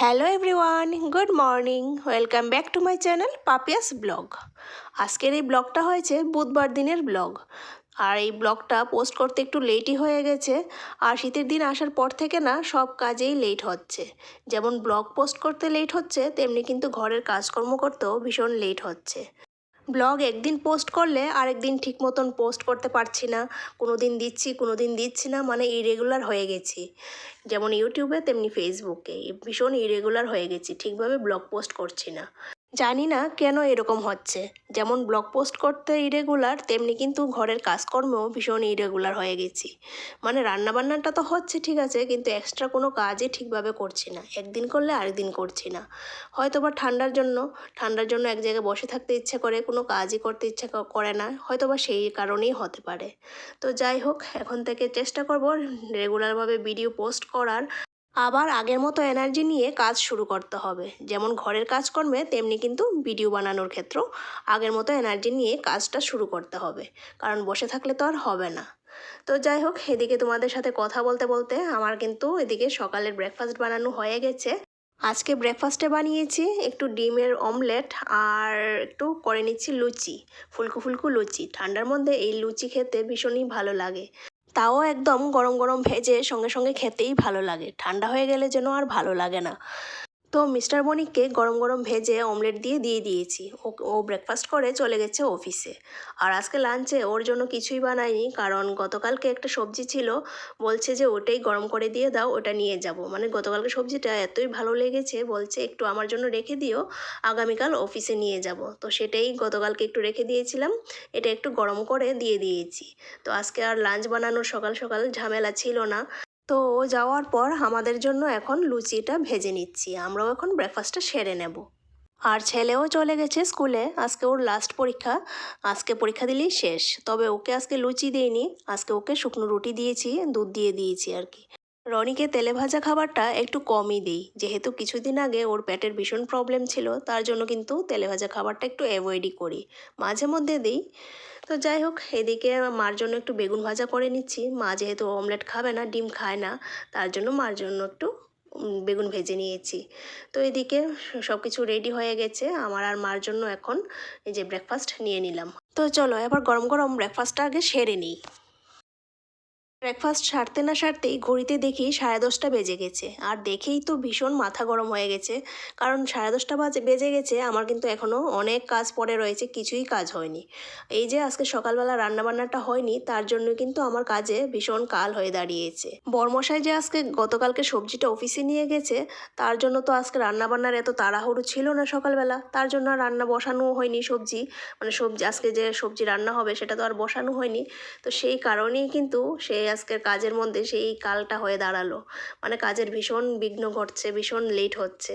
Hello everyone good morning welcome back to my channel Papia's blog আজকের এই ব্লগটা হয়েছে বুধবার দিনের ব্লগ আর এই ব্লগটা পোস্ট করতে একটু লেটই হয়ে গেছে। আর শীতের দিন আসার পর থেকে না, সব কাজেই লেট হচ্ছে। যেমন ব্লগ পোস্ট করতে লেট হচ্ছে, তেমনি কিন্তু ঘরের কাজকর্ম করতেও ভীষণ লেট হচ্ছে। ব্লগ একদিন পোস্ট করলে আরেক দিন ঠিক মতন পোস্ট করতে পারছি না। কোনো দিন দিচ্ছি কোনো দিন দিচ্ছি না মানে ইরেগুলার হয়ে গেছি। যেমন ইউটিউবে, তেমনি ফেসবুকে ভীষণ ইরেগুলার হয়ে গেছি, ঠিকভাবে ব্লগ পোস্ট করছি না। জানি না কেন এরকম হচ্ছে। যেমন ব্লগ পোস্ট করতে ইরেগুলার তেমনি কিন্তু ঘরের কাজকর্মেও ভীষণ ইরেগুলার হয়ে গেছি। মানে রান্নাবান্নাটা তো হচ্ছে, ঠিক আছে, কিন্তু এক্সট্রা কোনো কাজই ঠিকভাবে করছি না। একদিন করলে আরেকদিন করছি না। হয়তো বা ঠান্ডার জন্য ঠান্ডার জন্য এক জায়গায় বসে থাকতে ইচ্ছে করে, কোনো কাজই করতে ইচ্ছে করে না। হয়তো বা সেই কারণেই হতে পারে। তো যাই হোক, এখন থেকে চেষ্টা করব রেগুলারভাবে ভিডিও পোস্ট করার। আবার আগের মতো এনার্জি নিয়ে কাজ শুরু করতে হবে। যেমন ঘরের কাজকর্মে, তেমনি কিন্তু ভিডিও বানানোর ক্ষেত্রেও আগের মতো এনার্জি নিয়ে কাজটা শুরু করতে হবে। কারণ বসে থাকলে তো আর হবে না। তো যাই হোক, এদিকে তোমাদের সাথে কথা বলতে বলতে আমার কিন্তু এদিকে সকালের ব্রেকফাস্ট বানানো হয়ে গেছে। আজকে ব্রেকফাস্টে বানিয়েছি একটু ডিমের অমলেট আর একটু করে নিচ্ছি লুচি, ফুলকু ফুলকু লুচি। ঠান্ডার মধ্যে এই লুচি খেতে ভীষণই ভালো লাগে। তাও একদম গরম গরম ভেজে সঙ্গে সঙ্গে খেতেই ভালো লাগে। ঠান্ডা হয়ে গেলে যেন আর ভালো লাগে না। তো মিস্টার বণিককে গরম গরম ভেজে অমলেট দিয়ে দিয়ে দিয়েছি। ও ও ব্রেকফাস্ট করে চলে গেছে অফিসে আর আজকে লাঞ্চে ওর জন্য কিছুই বানাইনি, কারণ গতকালকে একটা সবজি ছিল, বলছে যে ওটাই গরম করে দিয়ে দাও, ওটা নিয়ে যাব। মানে গতকালকে সবজিটা এতই ভালো লেগেছে, বলছে একটু আমার জন্য রেখে দিও, আগামীকাল অফিসে নিয়ে যাব। তো সেটাই গতকালকে একটু রেখে দিয়েছিলাম, এটা একটু গরম করে দিয়ে দিয়েছি। তো আজকে আর লাঞ্চ বানানোর সকাল সকাল ঝামেলা ছিল না। তো ও যাওয়ার পর আমাদের জন্য এখন লুচিটা ভেজে নিচ্ছি। আমরাও এখন ব্রেকফাস্টটা সেরে নেব। আর ছেলেও চলে গেছে স্কুলে। আজকে ওর লাস্ট পরীক্ষা। আজকে পরীক্ষা দিলেই শেষ। তবে ওকে আজকে লুচি দিইনি। আজকে ওকে শুকনো রুটি দিয়েছি, দুধ দিয়ে দিয়েছি আর কি। রনিকে তেলে ভাজা খাবারটা একটু কমই দিই। যেহেতু কিছুদিন আগে ওর পেটের ভীষণ প্রবলেম ছিল, তার জন্য কিন্তু তেলে ভাজা খাবারটা একটু অ্যাভয়েডই করি। মাঝে মধ্যে দিই। তো যাই হোক, এদিকে মার জন্য একটু বেগুন ভাজা করে নিচ্ছি। মা যেহেতু অমলেট খাবে না, ডিম খায় না, তার জন্য মার জন্য একটু বেগুন ভেজে নিয়েছি। তো এদিকে সব কিছু রেডি হয়ে গেছে। আমার আর মার জন্য এখন এই যে ব্রেকফাস্ট নিয়ে নিলাম। তো চলো, এবার গরম গরম ব্রেকফাস্টটা আগে সেরে নিই। ব্রেকফাস্ট সারতে না সারতেই ঘড়িতে দেখি সাড়ে দশটা বেজে গেছে। আর দেখেই তো ভীষণ মাথা গরম হয়ে গেছে। কারণ সাড়ে দশটা বাজে, বেজে গেছে, আমার কিন্তু এখনও অনেক কাজ পড়ে রয়েছে, কিছুই কাজ হয়নি। এই যে আজকে সকালবেলা রান্নাবান্নাটা হয়নি, তার জন্য কিন্তু আমার কাজে ভীষণ কাল হয়ে দাঁড়িয়েছে। বর্মশাই যে আজকে গতকালকে সবজিটা অফিসে নিয়ে গেছে, তার জন্য তো আজকে রান্নাবান্নার এত তাড়াহুড়ো ছিল না সকালবেলা। তার জন্য আর রান্না বসানোও হয়নি সবজি। মানে সবজি, আজকে যে সবজি রান্না হবে সেটা তো আর বসানো হয়নি। তো সেই কারণেই কিন্তু সেই আজকের কাজের মধ্যে সেই কালটা হয়ে দাঁড়াল। মানে কাজের ভীষণ বিঘ্ন ঘটছে, ভীষণ লেট হচ্ছে।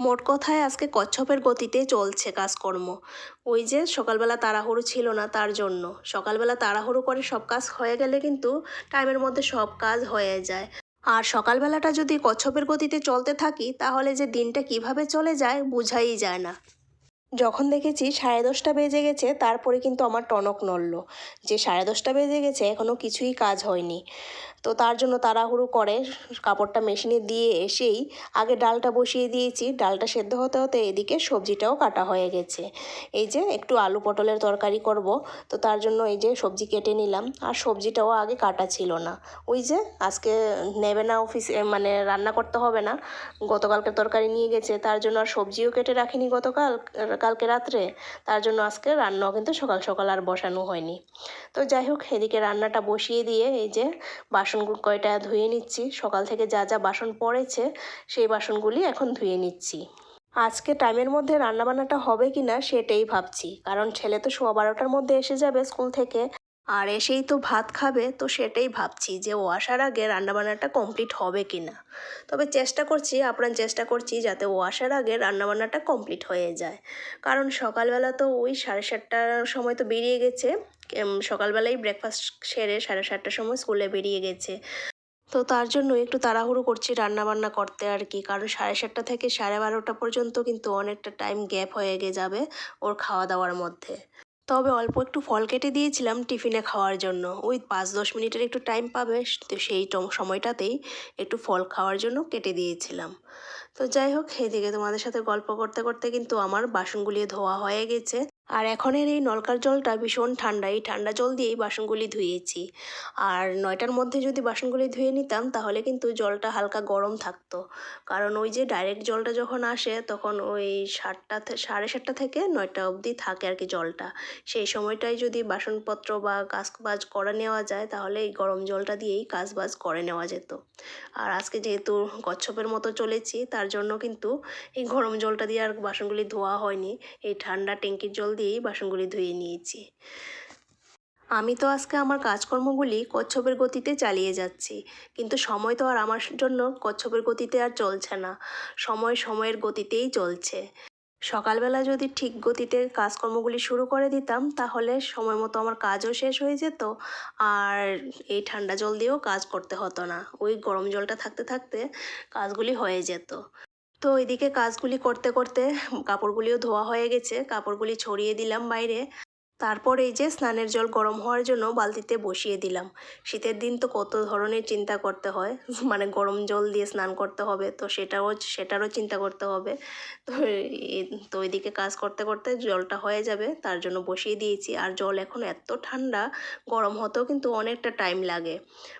মোট কথায় আজকে কচ্ছপের গতিতে চলছে কাজকর্ম। ওই যে সকালবেলা তাড়াহুড়ো ছিল না তার জন্য। সকালবেলা তাড়াহুড়ো করে সব কাজ হয়ে গেলে কিন্তু টাইমের মধ্যে সব কাজ হয়ে যায়। আর সকালবেলাটা যদি কচ্ছপের গতিতে চলতে থাকি, তাহলে যে দিনটা কীভাবে চলে যায় বোঝাই যায় না। যখন দেখেছি সাড়ে দশটা বেজে গেছে, তারপরে কিন্তু আমার টনক নড়ল। যে সাড়ে দশটা বেজে গেছে এখনও কিছুই কাজ হয়নি। তো তার জন্য তাড়াহুড়ো করে। কাপড়টা মেশিনে দিয়ে এসেই আগে ডালটা বসিয়ে দিয়েছি। ডালটা সেদ্ধ হতে হতে এদিকে সবজিটাও কাটা হয়ে গেছে। এই যে একটু আলু পটলের তরকারি করব। তো তার জন্য এই যে সবজি কেটে নিলাম। আর সবজিটাও আগে কাটা ছিল না। ওই যে আজকে নেবে না অফিসে মানে রান্না করতে হবে না। গতকালকে তরকারি নিয়ে গেছে। তার জন্য আর সবজিও কেটে রাখিনি গতকাল, কালকে রাত্রে। তার জন্য আজকে রান্নাও কিন্তু সকাল সকাল আর বসানো হয়নি। তো যাই হোক, এদিকে রান্নাটা বসিয়ে দিয়ে এই যে বাসন কয়টা ধুয়ে নিচ্ছি। সকাল থেকে যা যা বাসন পড়েছে, সেই বাসনগুলি এখন ধুয়ে নিচ্ছি। আজকে টাইমের মধ্যে রান্নাবান্নাটা হবে কি না সেটাই ভাবছি। কারণ ছেলে তো সোয়া বারোটার মধ্যে এসে যাবে স্কুল থেকে। আর এসেই তো ভাত খাবে, তো সেটাই ভাবছি যে ও আসার আগে রান্নাবান্নাটা কমপ্লিট হবে কি না তবে চেষ্টা করছি, আপ্রাণ চেষ্টা করছি যাতে ও আসার আগে রান্নাবান্নাটা কমপ্লিট হয়ে যায়। কারণ সকালবেলা তো ওই সাড়ে সাতটার সময় তো বেরিয়ে গেছে। সকালবেলাই ব্রেকফাস্ট সেরে সাড়ে সাতটার সময় স্কুলে বেরিয়ে গেছে। তো তার জন্য একটু তাড়াহুড়ো করছি রান্না বান্না করতে আর কি, কারণ সাড়ে সাতটা থেকে সাড়ে বারোটা পর্যন্ত কিন্তু অনেকটা টাইম গ্যাপ হয়ে গে যাবে ওর খাওয়া দাওয়ার মধ্যে। তবে অল্প একটু ফল কেটে দিয়েছিলাম টিফিনে খাওয়ার জন্য। ওই পাঁচ দশ মিনিটের একটু টাইম পাবে, তো সেই সময়টাতেই একটু ফল খাওয়ার জন্য কেটে দিয়েছিলাম। তো যাই হোক, এদিকে তোমাদের সাথে গল্প করতে করতে কিন্তু আমার বাসনগুলি ধোয়া হয়ে গেছে। আর এখনের এই নলকার জলটা ভীষণ ঠান্ডা। এই ঠান্ডা জল দিয়েই বাসনগুলি ধুয়েছি। আর নয়টার মধ্যে যদি বাসনগুলি ধুয়ে নিতাম, তাহলে কিন্তু জলটা হালকা গরম থাকতো। কারণ ওই যে ডাইরেক্ট জলটা যখন আসে, তখন ওই সাতটা সাড়ে সাতটা থেকে নয়টা অবধি থাকে আর কি জলটা। সেই সময়টায় যদি বাসনপত্র বা কাজ বাজ করে নেওয়া যায়, তাহলে এই গরম জলটা দিয়েই কাজ বাজ করে নেওয়া যেত। আর আজকে যেহেতু কচ্ছপের মতো চলেছি, তার জন্য কিন্তু এই গরম জলটা দিয়ে আর বাসনগুলি ধোয়া হয়নি। এই ঠান্ডা ট্যাঙ্কির জল দিয়েই বাসনগুলি ধুয়ে নিয়েছি। আমি তো আজকে আমার কাজকর্মগুলি কচ্ছপের গতিতে চালিয়ে যাচ্ছি, কিন্তু সময় তো আর আমার জন্য কচ্ছপের গতিতে আর চলছে না। সময় সময়ের গতিতেই চলছে। সকালবেলা যদি ঠিক গতিতে কাজকর্মগুলি শুরু করে দিতাম, তাহলে সময় মতো আমার কাজও শেষ হয়ে যেত, আর এই ঠান্ডা জল দিয়েও কাজ করতে হতো না। ওই গরম জলটা থাকতে থাকতে কাজগুলি হয়ে যেত। তো ওইদিকে কাজগুলি করতে করতে কাপড়গুলিও ধোয়া হয়ে গেছে কাপড়গুলি ছড়িয়ে দিলাম বাইরে। তারপর এই যে স্নানের জল গরম হওয়ার জন্য বালতিতে বসিয়ে দিলাম। শীতের দিন তো কত ধরনের চিন্তা করতে হয়। মানে গরম জল দিয়ে স্নান করতে হবে, তো সেটাও, সেটারও চিন্তা করতে হবে। তো তো ওইদিকে কাজ করতে করতে জলটা হয়ে যাবে, তার জন্য বসিয়ে দিয়েছি। আর জল এখন এত ঠান্ডা, গরম হতেও কিন্তু অনেকটা টাইম লাগে।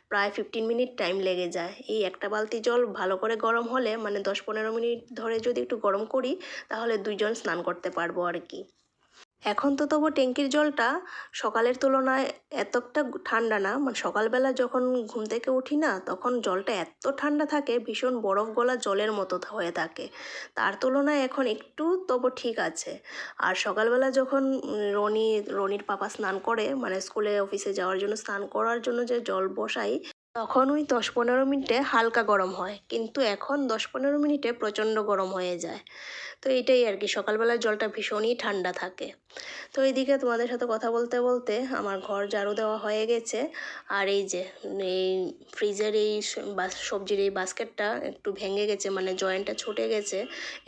প্রায় ফিফটিন মিনিট টাইম লেগে যায়। এই একটা বালতি জল ভালো করে গরম হলে মানে দশ পনেরো মিনিট ধরে যদি একটু গরম করি, তাহলে দুইজন স্নান করতে পারব আর কি। এখন তো তবু ট্যাঙ্কির জলটা সকালের তুলনায় এতটা ঠান্ডা না। মানে সকালবেলা যখন ঘুম থেকে উঠি না, তখন জলটা এত ঠান্ডা থাকে, ভীষণ বরফ গলা জলের মতো হয়ে থাকে। তার তুলনায় এখন একটু তবু ঠিক আছে। আর সকালবেলা যখন রনি, রনির পাপা স্নান করে মানে স্কুলে, অফিসে যাওয়ার জন্য স্নান করার জন্য যে জল বসাই তখন ওই দশ পনেরো মিনিটে হালকা গরম হয়, কিন্তু এখন দশ পনেরো মিনিটে প্রচণ্ড গরম হয়ে যায়। তো এটাই আর কি সকালবেলার জলটা ভীষণই ঠান্ডা থাকে। তো এইদিকে তোমাদের সাথে কথা বলতে বলতে আমার ঘর ঝাড়ু দেওয়া হয়ে গেছে, আর এই যে, এই ফ্রিজের এই সবজির এই বাস্কেটটা একটু ভেঙে গেছে মানে জয়েন্টটা ছুটে গেছে,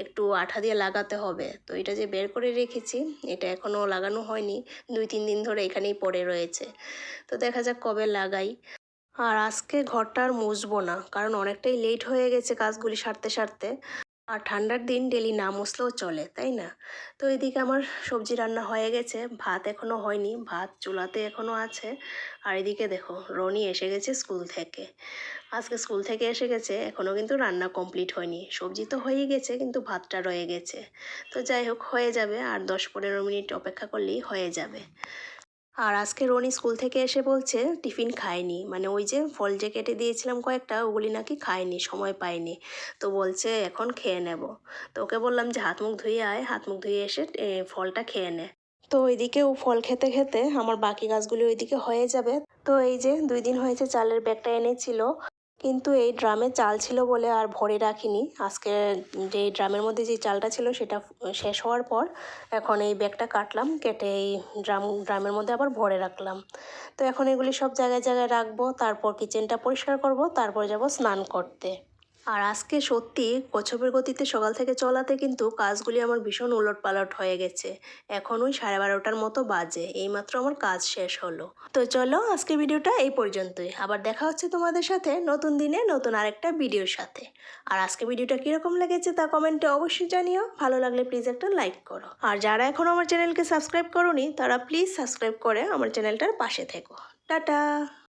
একটু আঠা দিয়ে লাগাতে হবে। তো এটা যে বের করে রেখেছি, এটা এখনও লাগানো হয়নি, দুই তিন দিন ধরে এখানেই পড়ে রয়েছে। তো দেখা যাক কবে লাগাই। আর আজকে ঘরটা আর মুছবো না, কারণ অনেকটাই লেট হয়ে গেছে কাজগুলি সারতে সারতে। আর ঠান্ডার দিন ডেলি না মুছলেও চলে, তাই না? তো এদিকে আমার সবজি রান্না হয়ে গেছে, ভাত এখনও হয়নি, ভাত চুলাতে এখনও আছে। আর এদিকে দেখো, রনি এসে গেছে স্কুল থেকে। আজকে স্কুল থেকে এসে গেছে এখনও কিন্তু রান্না কমপ্লিট হয়নি। সবজি তো হয়েই গেছে, কিন্তু ভাতটা রয়ে গেছে। তো যাই হোক, হয়ে যাবে, আর দশ পনেরো মিনিট অপেক্ষা করলেই হয়ে যাবে। আর আজকে রনি স্কুল থেকে এসে বলছে, টিফিন খায়নি। মানে ওই যে ফল যে কেটে দিয়েছিলাম কয়েকটা, ওগুলি নাকি খায়নি, সময় পায়নি। তো বলছে, এখন খেয়ে নেব। তো ওকে বললাম যে, হাত মুখ ধুয়ে আয়। হাত মুখ ধুয়ে এসে ফলটা খেয়ে নে। তো ওইদিকে ও ফল খেতে খেতে আমার বাকি গাছগুলি ওইদিকে হয়ে যাবে। তো এই যে দুই দিন হয়েছে চালের ব্যাগটা এনেছিল। কিন্তু এই ড্রামে চাল ছিল বলে আর ভরে রাখিনি। আজকে যে ড্রামের মধ্যে যে চালটা ছিল সেটা শেষ হওয়ার পর এখন এই ব্যাগটা কাটলাম, কেটে এই ড্রাম, ড্রামের মধ্যে আবার ভরে রাখলাম। তো এখন এগুলি সব জায়গায় জায়গায় রাখব, তারপর কিচেনটা পরিষ্কার করব, তারপর যাব স্নান করতে। আর আজকে সত্যি কচ্ছপের গতিতে সকাল থেকে চলাতে কিন্তু কাজগুলি আমার ভীষণ উলট পালট হয়ে গেছে। এখন ওই সাড়ে বারোটার মতো বাজে, এইমাত্র আমার কাজ শেষ হলো। তো চলো আজকে ভিডিওটা এই পর্যন্তই। আবার দেখা হচ্ছে তোমাদের সাথে নতুন দিনে নতুন আরেকটা ভিডিওর সাথে। আর আজকে ভিডিওটা কীরকম লেগেছে তা কমেন্টে অবশ্যই জানিও। ভালো লাগলে প্লিজ একটা লাইক করো। আর যারা এখনও আমার চ্যানেলকে সাবস্ক্রাইব করোনি, তারা প্লিজ সাবস্ক্রাইব করে আমার চ্যানেলটার পাশে থেকো। টাটা!